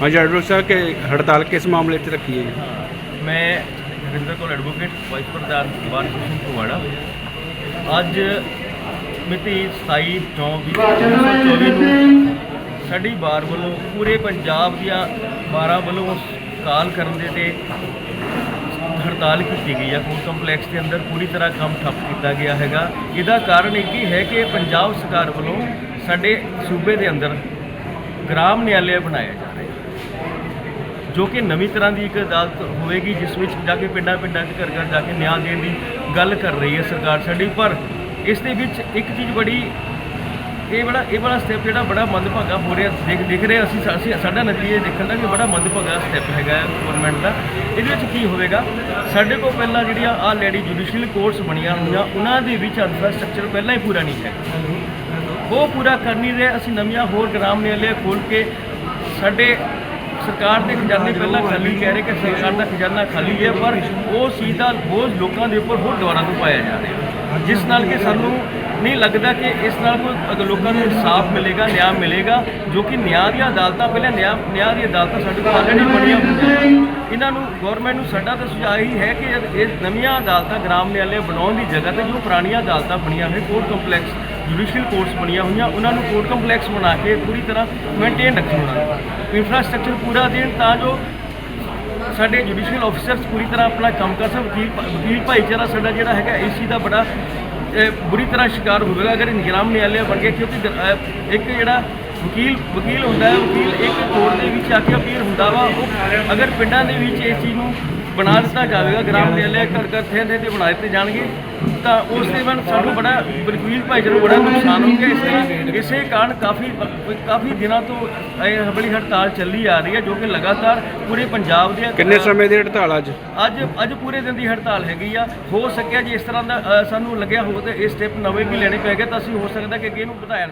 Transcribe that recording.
ਹਾਂਜੀ ਐਡਵੋਕੇਟ ਸਾਹਿਬ, ਕਿ ਹੜਤਾਲ ਕਿਸ ਮਾਮਲੇ 'ਚ ਰੱਖੀ ਹੈ? ਜੀ ਮੈਂ ਹਰਿੰਦਰ ਕੋਲ ਐਡਵੋਕੇਟ, ਵਾਈਸ ਪ੍ਰਧਾਨ ਵਾਰ ਸਿੰਘ ਕੁਵਾੜਾ ਅੱਜ ਮਿਤੀ 27 9 2024 ਨੂੰ ਸਾਡੀ ਬਾਰ ਵੱਲੋਂ ਪੂਰੇ ਪੰਜਾਬ ਦੀਆਂ ਬਾਰਾਂ ਵੱਲੋਂ ਕਾਲ ਕਰਨ ਦੇ ਤੇ ਹੜਤਾਲ ਕੀਤੀ ਗਈ ਹੈ। ਕੋਰਟ ਕੰਪਲੈਕਸ ਦੇ ਅੰਦਰ ਪੂਰੀ ਤਰ੍ਹਾਂ ਕੰਮ ਠੱਪ ਕੀਤਾ ਗਿਆ ਹੈਗਾ। ਇਹਦਾ ਕਾਰਨ ਇੱਕ ਹੀ ਹੈ ਕਿ ਪੰਜਾਬ ਸਰਕਾਰ ਵੱਲੋਂ ਸਾਡੇ ਸੂਬੇ ਦੇ ਅੰਦਰ ਗ੍ਰਾਮ ਨਿਆਲਿਆ ਬਣਾਇਆ ਜੋ ਕਿ ਨਵੀਂ ਤਰ੍ਹਾਂ ਦੀ ਇੱਕ ਅਦਾਲਤ ਹੋਵੇਗੀ, ਜਿਸ ਵਿੱਚ ਜਾ ਕੇ ਪਿੰਡਾਂ ਪਿੰਡਾਂ 'ਚ ਘਰ ਘਰ ਜਾ ਕੇ ਨਿਆਂ ਦੇਣ ਦੀ ਗੱਲ ਕਰ ਰਹੀ ਹੈ ਸਰਕਾਰ ਸਾਡੀ। ਪਰ ਇਸ ਦੇ ਵਿੱਚ ਇੱਕ ਚੀਜ਼ ਬੜੀ, ਇਹ ਬੜਾ ਇਹ ਵਾਲਾ ਸਟੈਪ ਜਿਹੜਾ ਬੜਾ ਮੰਦਭਾਗਾ ਹੋ ਰਿਹਾ, ਦੇਖ ਦੇਖ ਰਹੇ ਅਸੀਂ ਅਸੀਂ, ਸਾਡਾ ਨਤੀਜੇ ਦੇਖਣ ਦਾ ਕਿ ਬੜਾ ਮੰਦਭਾਗਾ ਸਟੈਪ ਹੈਗਾ ਗਵਰਨਮੈਂਟ ਦਾ। ਇਹਦੇ ਵਿੱਚ ਕੀ ਹੋਵੇਗਾ? ਸਾਡੇ ਕੋਲ ਪਹਿਲਾਂ ਜਿਹੜੀਆਂ ਆ ਲੈਡੀ ਜੁਡੀਸ਼ੀਅਲ ਕੋਰਟਸ ਬਣੀਆਂ ਹੋਈਆਂ, ਉਹਨਾਂ ਦੇ ਵਿੱਚ ਇਨਫਰਾਸਟ੍ਰਕਚਰ ਪਹਿਲਾਂ ਹੀ ਪੂਰਾ ਨਹੀਂ ਹੈ। ਉਹ ਪੂਰਾ ਕਰ ਨਹੀਂ ਰਹੇ, ਅਸੀਂ ਨਵੀਆਂ ਹੋਰ ਗ੍ਰਾਮ ਨਿਆਲੇ ਖੋਲ ਕੇ ਸਾਡੇ ਸਰਕਾਰ ਦੇ ਖਜ਼ਾਨੇ ਪਹਿਲਾਂ ਖਾਲੀ ਕਹਿ ਰਹੇ ਕਿ ਸਰਕਾਰ ਦਾ ਖਜ਼ਾਨਾ ਖਾਲੀ ਹੈ, ਪਰ ਉਹ ਚੀਜ਼ ਦਾ ਬੋਝ ਲੋਕਾਂ ਦੇ ਉੱਪਰ ਹੋਰ ਦੁਬਾਰਾ ਤੋਂ ਪਾਇਆ ਜਾ ਰਿਹਾ। ਜਿਸ ਨਾਲ ਕਿ ਸਾਨੂੰ ਨਹੀਂ ਲੱਗਦਾ ਕਿ ਇਸ ਨਾਲ ਕੋਈ ਲੋਕਾਂ ਨੂੰ ਇਨਸਾਫ ਮਿਲੇਗਾ, ਨਿਆਂ ਮਿਲੇਗਾ, ਜੋ ਕਿ ਨਿਆਂ ਦੀਆਂ ਅਦਾਲਤਾਂ ਪਹਿਲਾਂ ਨਿਆਂ ਨਿਆਂ ਦੀ ਅਦਾਲਤਾਂ ਸਾਡੇ ਕੋਲ ਆਲਰੇਡੀ ਬਣੀਆਂ ਇਹਨਾਂ ਨੂੰ ਗਵਰਨਮੈਂਟ ਨੂੰ ਸਾਡਾ ਤਾਂ ਸੁਝਾਅ ਹੀ ਹੈ ਕਿ ਜਦ ਇਹ ਨਵੀਆਂ ਅਦਾਲਤਾਂ ਗ੍ਰਾਮ ਨਿਆਲੇ ਬਣਾਉਣ ਦੀ ਜਗ੍ਹਾ ਤੇ ਜੋ ਪੁਰਾਣੀਆਂ ਅਦਾਲਤਾਂ ਬਣੀਆਂ ਹੋਈਆਂ ਕੋਰਟ ਕੰਪਲੈਕਸ ਜੁਡੀਸ਼ੀਅਲ ਕੋਰਟਸ ਬਣੀਆਂ ਹੋਈਆਂ, ਉਹਨਾਂ ਨੂੰ ਕੋਰਟ ਕੰਪਲੈਕਸ ਬਣਾ ਕੇ ਪੂਰੀ ਤਰ੍ਹਾਂ ਮੇਨਟੇਨ ਰੱਖਣ ਉਹਨਾਂ ਇਨਫਰਾਸਟ੍ਰਕਚਰ ਪੂਰਾ ਦੇਣ ਤਾਂ ਜੋ ਸਾਡੇ ਜੁਡੀਸ਼ੀਅਲ ਆਫੀਸਰਸ ਪੂਰੀ ਤਰ੍ਹਾਂ ਆਪਣਾ ਕੰਮ ਕਰ ਸਕਣ, ਵਕੀਲ ਭਾਈਚਾਰਾ ਸਾਡਾ ਜਿਹੜਾ ਹੈਗਾ ਇਸ ਚੀਜ਼ ਦਾ ਬੜਾ ਬੁਰੀ ਤਰ੍ਹਾਂ ਸ਼ਿਕਾਰ ਹੋਵੇਗਾ, ਅਗਰ ਨਿਗਰਾਮ ਨਿਆਲਿਆ ਬਣ ਗਿਆ ਕਿਉਂਕਿ ਇੱਕ ਜਿਹੜਾ ਵਕੀਲ ਵਕੀਲ ਹੁੰਦਾ ਹੈ, ਵਕੀਲ ਇੱਕ ਕੋਰਟ ਦੇ ਵਿੱਚ ਆ ਕੇ ਅਪੀਲ ਹੁੰਦਾ ਵਾ, ਉਹ ਅਗਰ ਪਿੰਡਾਂ ਦੇ ਵਿੱਚ ਇਸ ਚੀਜ਼ ਨੂੰ ਬਣਾ ਦਿੱਤਾ ਜਾਵੇਗਾ ਗ੍ਰਾਮ ਨਿਆਲਿਆ ਘਰ ਘਰ ਥੇ ਥੇ ਤੇ ਬਣਾ ਦਿੱਤੇ ਜਾਣਗੇ। ਤਾਂ ਉਸ ਦੇ ਬਾਅਦ ਸਾਨੂੰ ਬੜਾ ਵਕੀਲ ਭਾਈਚਾਰੇ ਨੂੰ ਬੜਾ ਨੁਕਸਾਨ ਹੋਊਗਾ ਇਸ ਲਈ ਇਸੇ ਕਾਰਨ ਕਾਫੀ ਕਾਫੀ ਦਿਨਾਂ ਤੋਂ ਇਹ ਹਬਲੀ ਹੜਤਾਲ ਚੱਲੀ ਆ ਰਹੀ ਹੈ ਜੋ ਕਿ ਲਗਾਤਾਰ ਪੂਰੇ ਪੰਜਾਬ ਦੇ ਕਿੰਨੇ ਸਮੇਂ ਦੀ ਹੜਤਾਲ ਅੱਜ? ਅੱਜ ਅੱਜ ਪੂਰੇ ਦਿਨ ਦੀ ਹੜਤਾਲ ਹੈਗੀ ਆ। ਹੋ ਸਕਿਆ ਜੇ ਇਸ ਤਰ੍ਹਾਂ ਦਾ ਸਾਨੂੰ ਲੱਗਿਆ ਹੋਵੇ ਤੇ ਇਹ ਸਟੈਪ ਨਵੇਂ ਵੀ ਲੈਣੇ ਪੈ ਗਏ ਤਾਂ ਅਸੀਂ ਹੋ ਸਕਦਾ ਕਿ ਅੱਗੇ ਇਹਨੂੰ ਵਧਾਇਆ